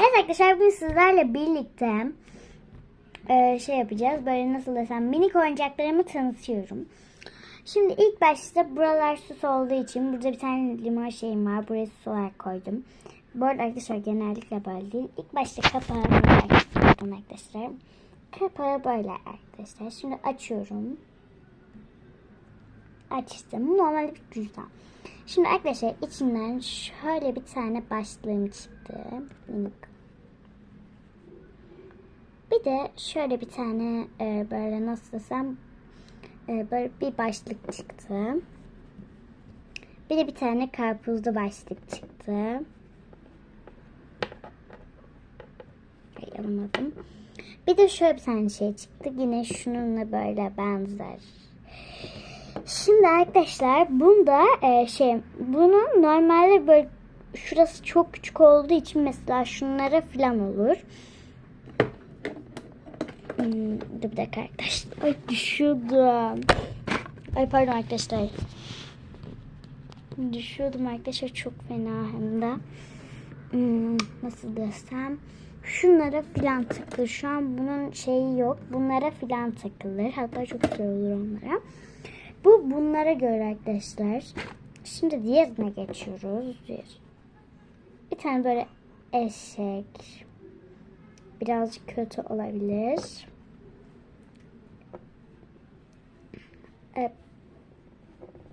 Evet arkadaşlar bugün sizlerle birlikte e, şey yapacağız. Böyle nasıl desem minik oyuncaklarımı tanıtıyorum. Şimdi ilk başta buralar süs olduğu için burada bir tane limon şeyim var. Buraya süs olarak koydum. Bu arada arkadaşlar genellikle böyle değil. İlk başta kapağı böyle arkadaşlar. Kapağı böyle arkadaşlar. Şimdi açıyorum. Açtım. Normalde bir cüzdan. Şimdi arkadaşlar içinden şöyle bir tane başlığım çıktı. Bir de şöyle bir tane e, böyle nasıl desem e, böyle bir başlık çıktı. Bir de bir tane karpuzlu başlık çıktı. Ay, alamadım. Bir de şöyle bir tane şey çıktı. Yine şununla böyle benzer. Şimdi arkadaşlar bunda e, şey bunun normalde böyle şurası çok küçük olduğu için mesela şunlara falan olur. Hmm, dur bir dakika arkadaşlar. Ay düşüyordum. Ay pardon arkadaşlar. Düşüyordum arkadaşlar çok fena hem de. Hmm, nasıl desem. Şunlara filan takılır. Şu an bunun şeyi yok. Bunlara filan takılır. Hatta çok güzel olur onlara. Bu bunlara göre arkadaşlar. Şimdi diğerine geçiyoruz. Diğer. Bir tane böyle eşek. Birazcık kötü olabilir. Evet.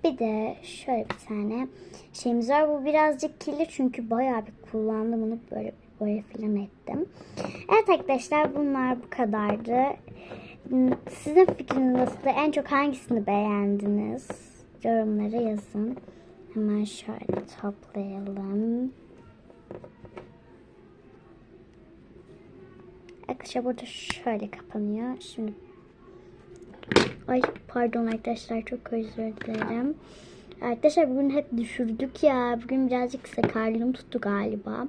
Bir de şöyle bir tane şeyimiz var. Bu birazcık kirli çünkü bayağı bir kullandım bunu böyle boya falan ettim. Evet arkadaşlar bunlar bu kadardı. Sizin fikriniz nasıl? En çok hangisini beğendiniz? Yorumlara yazın. Hemen şöyle toplayalım. Arkadaşlar burada şöyle kapanıyor. Şimdi Ay pardon arkadaşlar çok özür dilerim. Arkadaşlar bugün hep düşürdük ya. Bugün birazcık sakarlığım tuttu galiba.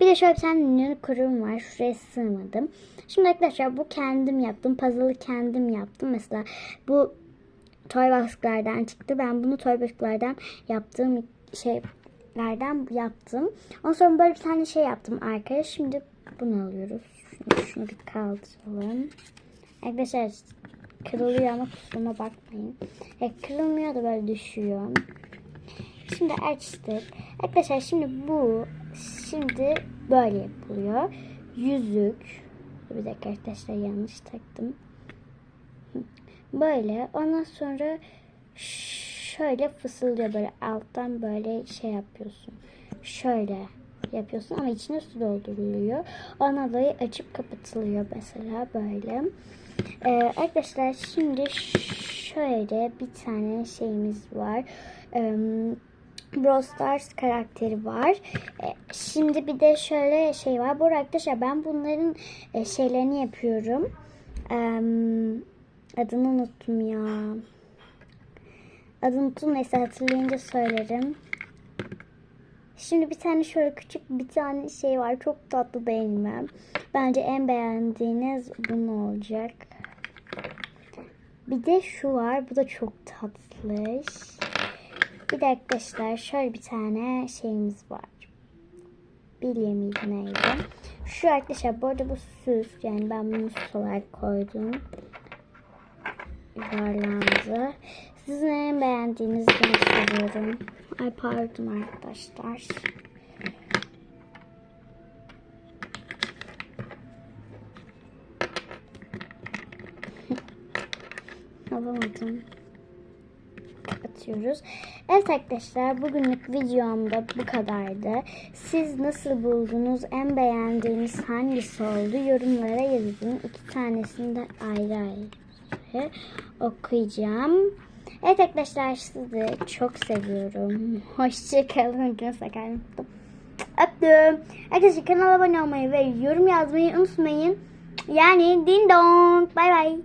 Bir de şöyle bir tane unicorn var. Şuraya sığmadım. Şimdi arkadaşlar bu kendim yaptım. Puzzle'ı kendim yaptım. Mesela bu toy baskılardan çıktı. Ben bunu toy baskılardan yaptığım şeylerden yaptım. Ondan sonra böyle bir tane şey yaptım arkadaşlar. Şimdi bunu alıyoruz. Şunu, şunu bir kaldıralım. Arkadaşlar kırılıyor ama kusuruma bakmayın. E, kırılmıyor da böyle düşüyor. Şimdi açtık. Arkadaşlar şimdi bu şimdi böyle yapılıyor. Yüzük. Bir dakika arkadaşlar yanlış taktım. Böyle. Ondan sonra şöyle fısıldıyor böyle alttan böyle şey yapıyorsun. Şöyle yapıyorsun ama içine su dolduruluyor. Ondan dolayı açıp kapatılıyor mesela böyle. Ee, arkadaşlar şimdi şöyle bir tane şeyimiz var. Ee, Brawl Stars karakteri var. Ee, şimdi bir de şöyle şey var. Bu arkadaşlar ben bunların e, şeylerini yapıyorum. Ee, adını unuttum ya. Adını unuttum neyse hatırlayınca söylerim. Şimdi bir tane şöyle küçük bir tane şey var. Çok tatlı değil? Bence en beğendiğiniz bu olacak. Bir de şu var. Bu da çok tatlı. Bir de arkadaşlar şöyle bir tane şeyimiz var. Bilye miydi neydi? Şu arkadaşlar bu arada bu süs. Yani ben bunu süs olarak koydum. Yuvarlandı. Sizin en beğendiğiniz ben seviyorum. Ay pardon arkadaşlar. Alamadım. Atıyoruz. Evet arkadaşlar bugünlük videomda bu kadardı. Siz nasıl buldunuz? En beğendiğiniz hangisi oldu? Yorumlara yazın. İki tanesini de ayrı ayrı okuyacağım. Evet arkadaşlar sizi çok seviyorum. Hoşçakalın. Güne sakarım. Öptüm. Arkadaşlar kanala abone olmayı ve yorum yazmayı unutmayın. Yani din dong. Bay bay.